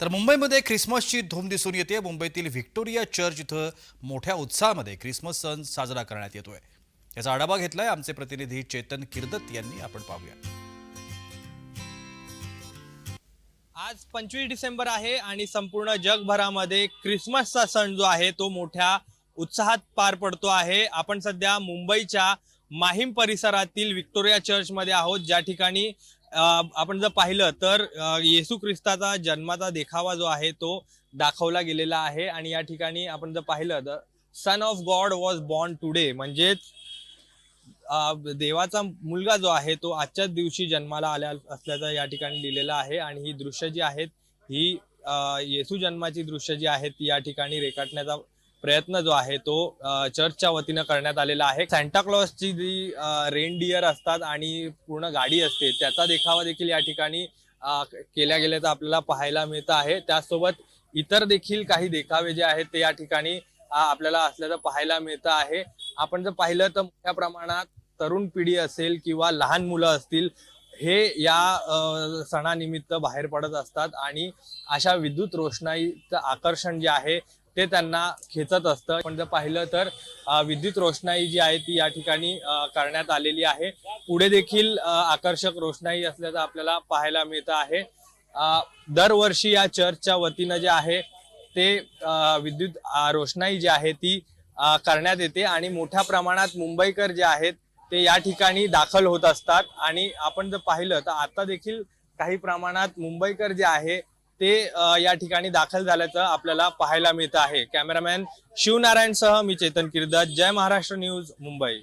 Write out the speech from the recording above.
तर मुंबईमध्ये ख्रिसमसची धूम दिसून येते. मुंबईतील व्हिक्टोरिया चर्च इथं मोठ्या उत्साहामध्ये ख्रिसमस सण साजरा करण्यात येतोय. याचा आढावा घेतलाय आमचे प्रतिनिधी चेतन किर्दत यांनी. आपण पाहूया. आज पंचवीस डिसेंबर आहे आणि संपूर्ण जगभरामध्ये ख्रिसमसचा सण जो आहे तो मोठ्या उत्साहात पार पडतो आहे. आपण सध्या मुंबईच्या माहीम परिसरातील विक्टोरिया चर्चमध्ये आहोत. ज्या ठिकाणी आपण जर पाहिलं तर येसू येशू ख्रिस्ताचा जन्माचा देखावा जो आहे तो दाखवला गेलेला आहे. आणि या ठिकाणी आपण जर पाहिलं तर son of God was born today म्हणजेच देवाचा मुलगा जो आहे तो आजच्याच दिवशी जन्माला आल्या असल्याचं या ठिकाणी लिहिलेलं आहे. आणि ही दृश्य जी आहेत ही येसू येशू जन्माची दृश्य जी आहेत ती या ठिकाणी रेखाटण्याचा प्रयत्न जो आहे तो चर्चच्या वतीनं करण्यात आलेला आहे. ची जी रेनडियर असतात आणि पूर्ण गाडी असते त्याचा देखावा देखील या ठिकाणी केल्या गेल्याचं आपल्याला पाहायला मिळतं आहे. त्यासोबत इतर देखील काही देखावे जे आहेत ते या ठिकाणी आपल्याला असल्याचं पाहायला मिळतं आहे. आपण जर पाहिलं तर मोठ्या प्रमाणात तरुण पिढी असेल किंवा लहान मुलं असतील हे या सणानिमित्त बाहेर पडत असतात आणि अशा विद्युत रोषणाईचं आकर्षण जे आहे ते त्यांना खेचत असतं. पण जर पाहिलं तर विद्युत रोषणाई जी आहे ती या ठिकाणी करण्यात आलेली आहे. पुढे देखील आकर्षक रोषणाई असल्याचं आपल्याला पाहायला मिळतं आहे. दरवर्षी या चर्चच्या वतीनं जे आहे ते विद्युत रोषणाई जी आहे ती करण्यात येते आणि मोठ्या प्रमाणात मुंबईकर जे आहेत ते या ठिकाणी दाखल होत असतात. आणि आपण जर पाहिलं तर आता देखील काही प्रमाणात मुंबईकर जे आहे ते या ठिकाणी दाखल झाल्याचं आपल्याला पाहायला मिळतं आहे. कॅमेरामॅन शिवनारायण सह मी चेतन किर्दत. जय महाराष्ट्र न्यूज मुंबई.